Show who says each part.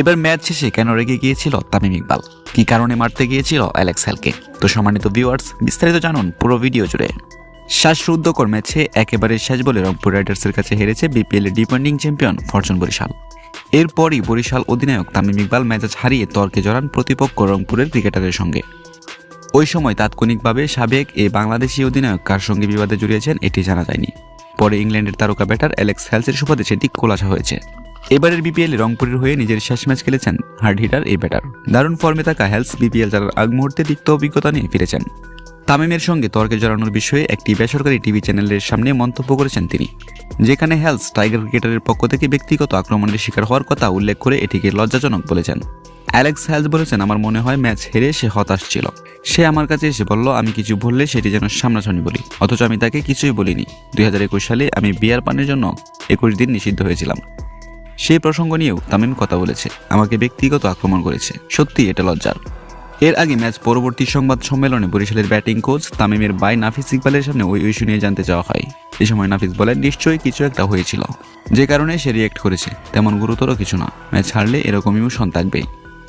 Speaker 1: এবার ম্যাচ শেষে কেন রেগে গিয়েছিল তামিম ইকবাল? কি কারণে মারতে গিয়েছিল অ্যালেক্স হেলকে? তো সম্মানিত ভিউয়ার্স বিস্তারিত জানুন পুরো ভিডিও জুড়ে। শ্বাসরুদ্ধকর ম্যাচে একেবারে শেষ বলে রংপুর রাইডার্সের কাছে হেরেছে বিপিএল এর ডিফেন্ডিং চ্যাম্পিয়ন ফরচুন বরিশাল। এরপরই বরিশাল অধিনায়ক তামিম ইকবাল ম্যাচ হারিয়ে তর্কে জড়ান প্রতিপক্ষ রংপুরের ক্রিকেটারের সঙ্গে। ওই সময় তাৎক্ষণিকভাবে সাবেক এই বাংলাদেশি অধিনায়ক কার সঙ্গে বিবাদে জড়িয়েছেন এটি জানা যায়নি। পরে ইংল্যান্ডের তারকা ব্যাটার অ্যালেক্স হেলসের সুবাদে সেটি খোলাসা হয়েছে। এবারের বিপিএল রংপুরের হয়ে নিজের শেষ ম্যাচ খেলেছেন হার্ড হিটার এই ব্যাটার। দারুণ ফর্মে থাকা হেলস বিপিএল যারা আগ মুহূর্তে তিক্ত অভিজ্ঞতা নিয়ে ফিরেছেন। তামিমের সঙ্গে তর্কে জড়ানোর বিষয়ে একটি বেসরকারি টিভি চ্যানেলের সামনে মন্তব্য করেছেন তিনি। যেখানে হেলস টাইগার ক্রিকেটারের পক্ষ থেকে ব্যক্তিগত আক্রমণের শিকার হওয়ার কথা উল্লেখ করে এটিকে লজ্জাজনক বলেছেন। অ্যালেক্স হেলস বলেছেন, আমার মনে হয় ম্যাচ হেরে সে হতাশ ছিল। সে আমার কাছে এসে বলল, আমি কিছু বললে সেটি যেন সামনাসামনি বলি। অথচ আমি তাকে কিছুই বলিনি। দুই হাজার একুশ সালে আমি বিয়ার পানের জন্য একুশ দিন নিষিদ্ধ হয়েছিলাম। সেই প্রসঙ্গ নিয়েও তামিম কথা বলেছে, আমাকে ব্যক্তিগত আক্রমণ করেছে। সত্যি এটা লজ্জার। এর আগে ম্যাচ পরবর্তী সংবাদ সম্মেলনে বরিশালের ব্যাটিং কোচ তামিমের বাই নাফিস ইকবালের সামনে ওই ইস্যু নিয়ে জানতে চাওয়া হয়। এ সময় নাফিস বলেন, নিশ্চয়ই কিছু একটা হয়েছিল। যে কারণে সে রিয়েক্ট করেছে, তেমন গুরুতর কিছু না। ম্যাচ হারলে এরকম ইমোশন থাকবেই